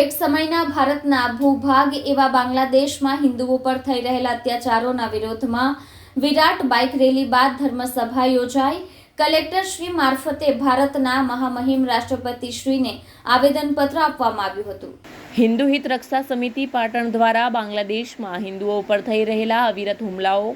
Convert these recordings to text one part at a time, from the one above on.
એક સમયના ભારતના ભૂભાગ એવા બાંગ્લાદેશમાં હિન્દુઓ પર થઈ રહેલા અત્યાચારોના વિરોધમાં વિરાટ બાઇક રેલી બાદ ધર્મસભા યોજાઈ. કલેક્ટર શ્રી મારફતે ભારતના મહામહિમ રાષ્ટ્રપતિ શ્રીને આવેદનપત્ર આપવામાં આવ્યું હતું. હિન્દુ હિત રક્ષા સમિતિ પાટણ દ્વારા બાંગ્લાદેશમાં હિન્દુઓ ઉપર થઈ રહેલા અવિરત હુમલાઓ,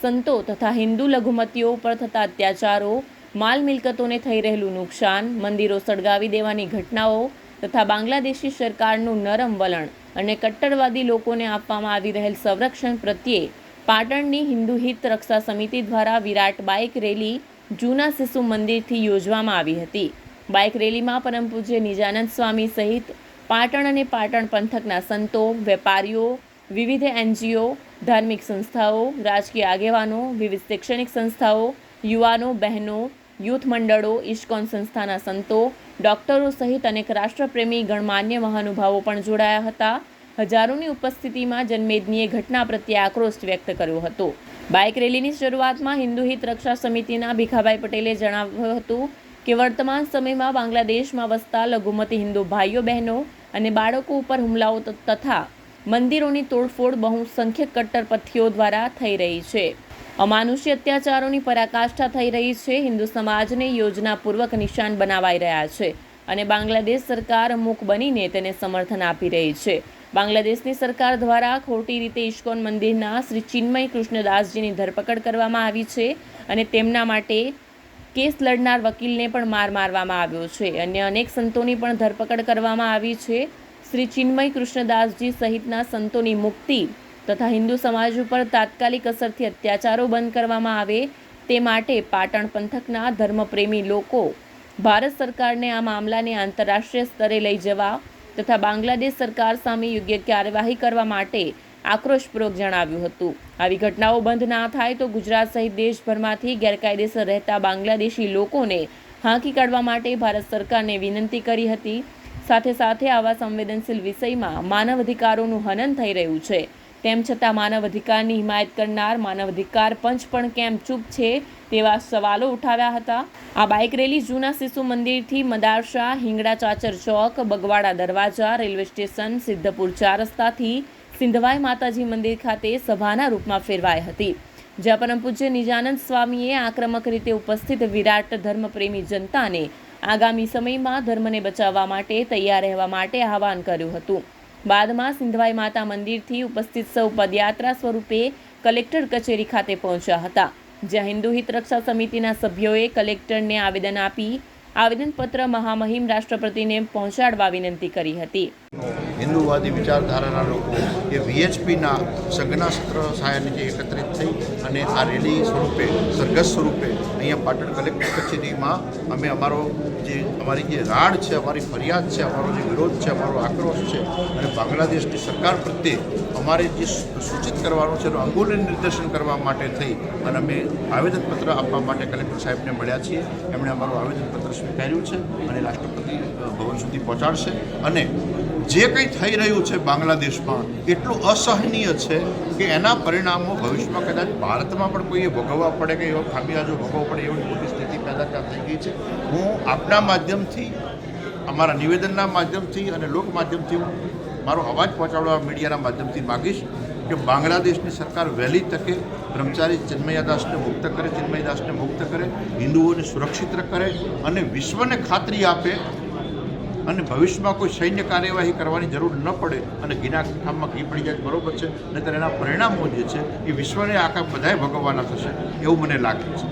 સંતો તથા હિન્દુ લઘુમતીઓ ઉપર થતા અત્યાચારો, માલ મિલકતોને થઈ રહેલું નુકસાન, મંદિરો સળગાવી દેવાની ઘટનાઓ તથા બાંગ્લાદેશી સરકારનું નરમ વલણ અને કટ્ટરવાદી લોકોને આપવામાં આવી રહેલ સંરક્ષણ પ્રત્યે પાટણની હિન્દુ હિત રક્ષા સમિતિ દ્વારા વિરાટ બાઇક રેલી જૂના શિશુ મંદિરથી યોજવામાં આવી હતી. બાઇક રેલીમાં પરમ પૂજ્ય નિજાનંદ સ્વામી સહિત પાટણ અને પાટણ પંથકના સંતો, વેપારીઓ, વિવિધ એનજીઓ, ધાર્મિક સંસ્થાઓ, રાજકીય આગેવાનો, વિવિધ શૈક્ષણિક સંસ્થાઓ, યુવાનો, બહેનો યુથ મંડળો, ઇસ્કોન સંસ્થાના સંતો, ડોક્ટરો સહિત અનેક રાષ્ટ્રપ્રેમી, ગણમાન્ય મહાનુભાવો પણ જોડાયા હતા. હજારોની ઉપસ્થિતિમાં જનમેદનીએ ઘટના પ્રત્યે આક્રોશ વ્યક્ત કર્યો હતો. બાઇક રેલીની શરૂઆતમાં હિન્દુ હિત રક્ષા સમિતિના ભીખાભાઈ પટેલે જણાવ્યું હતું કે, વર્તમાન સમયમાં બાંગ્લાદેશમાં વસતા લઘુમતી હિન્દુ ભાઈઓ, બહેનો અને બાળકો ઉપર હુમલાઓ તથા મંદિરોની તોડફોડ બહુસંખ્યક કટ્ટરપંથીઓ દ્વારા થઈ રહી છે. અમાનુષી અત્યાચારોની પરાકાષ્ઠા થઈ રહી છે. હિન્દુ સમાજને યોજનાપૂર્વક નિશાન બનાવાઈ રહ્યા છે અને બાંગ્લાદેશ સરકાર મુખ બનીને તેને સમર્થન આપી રહી છે. બાંગ્લાદેશની સરકાર દ્વારા ખોટી રીતે ઇસ્કોન મંદિરના શ્રી ચિન્મય કૃષ્ણદાસજીની ધરપકડ કરવામાં આવી છે અને તેમના માટે કેસ લડનાર વકીલને પણ માર મારવામાં આવ્યો છે. અન્ય અનેક સંતોની પણ ધરપકડ કરવામાં આવી છે. શ્રી ચિન્મય કૃષ્ણદાસજી સહિતના સંતોની મુક્તિ તથા હિન્દુ સમાજ ઉપર તાત્કાલિક અસરથી અત્યાચારો બંધ કરવામાં આવે તે માટે પાટણ પંથકના ધર્મપ્રેમી લોકો ભારત સરકારને આ મામલાને આંતરરાષ્ટ્રીય સ્તરે લઈ જવા તથા બાંગ્લાદેશ સરકાર સામે યોગ્ય કાર્યવાહી કરવા માટે આક્રોશપૂર્વક જણાવ્યું હતું. આવી ઘટનાઓ બંધ ના થાય તો ગુજરાત સહિત દેશભરમાંથી ગેરકાયદેસર રહેતા બાંગ્લાદેશી લોકોને હાંકી કાઢવા માટે ભારત સરકારને વિનંતી કરી હતી. સાથે સાથે આવા સંવેદનશીલ વિષયમાં માનવ અધિકારોનું હનન થઈ રહ્યું છે. તેમ છતાં માનવ અધિકારની હિમાયત કરનાર માનવ અધિકાર પંચ પણ કેમ ચૂપ છે તેવા સવાલો ઉઠાવ્યા હતા. આ બાઇક રેલી જૂના શિશુ મંદિરથી મદારશા હિંગડા ચાચર ચોક, બગવાડા દરવાજા, રેલવે સ્ટેશન, સિદ્ધપુર ચાર રસ્તાથી સિંધવાઈ માતાજી મંદિર ખાતે સભાના રૂપમાં ફેરવાઈ હતી. જ્યાં પરમ પૂજ્ય નિજાનંદ સ્વામીએ આક્રમક રીતે ઉપસ્થિત વિરાટ ધર્મપ્રેમી જનતાને આગામી સમયમાં ધર્મને બચાવવા માટે તૈયાર રહેવા માટે આહવાન કર્યું હતું. બાદમાં સિંધવાઈ માતા મંદિરથી ઉપસ્થિત સૌ પદયાત્રા સ્વરૂપે કલેક્ટર કચેરી ખાતે પહોંચ્યા હતા. જ્યાં હિન્દુ હિત રક્ષા સમિતિના સભ્યોએ કલેક્ટરને આવેદન આપી આવેદનપત્ર મહામહિમ રાષ્ટ્રપતિને પહોંચાડવા વિનંતી કરી હતી. હિન્દુવાદી વિચારધારાના લોકો એ વીએચપીના સઘના સત્ર સહાય નીચે એકત્રિત થઈ અને આ રેલી સ્વરૂપે, સરઘસ સ્વરૂપે અહીંયા પાટણ કલેક્ટર કચેરીમાં અમે અમારો જે, અમારી જે રાડ છે, અમારી ફરિયાદ છે, અમારો જે વિરોધ છે, અમારો આક્રોશ છે અને બાંગ્લાદેશની સરકાર પ્રત્યે અમારે જે સૂચિત કરવાનું છે એનું અંગુલી નિર્દેશન કરવા માટે થઈ અને અમે આવેદનપત્ર આપવા માટે કલેક્ટર સાહેબને મળ્યા છીએ. એમણે અમારું આવેદનપત્ર સ્વીકાર્યું છે અને રાષ્ટ્રપતિ ભવન સુધી પહોંચાડશે. અને જે કંઈ થઈ રહ્યું છે બાંગ્લાદેશમાં, એટલું અસહનીય છે કે એના પરિણામો ભવિષ્યમાં કદાચ ભારતમાં પણ કોઈએ ભોગવવા પડે કે એવો ખામીયાજો ભોગવવો પડે એવી મોટી સ્થિતિ પેદા ત્યાં થઈ ગઈ છે. હું આપના માધ્યમથી, અમારા નિવેદનના માધ્યમથી અને લોક માધ્યમથી હું મારો અવાજ પહોંચાડવા મીડિયાના માધ્યમથી માગીશ કે બાંગ્લાદેશની સરકાર વહેલી તકે બ્રહ્મચારી ચિન્મયાદાસને મુક્ત કરે ચિન્મયદાસને મુક્ત કરે, હિન્દુઓને સુરક્ષિત કરે અને વિશ્વને ખાતરી આપે અને ભવિષ્યમાં કોઈ સૈન્ય કાર્યવાહી કરવાની જરૂર ન પડે અને ગીના ખામમાં ઘી પડી જાય બરોબર છે, નહીંતર એના પરિણામો જે છે એ વિશ્વને આખા બધાએ ભોગવવાના થશે એવું મને લાગે છે.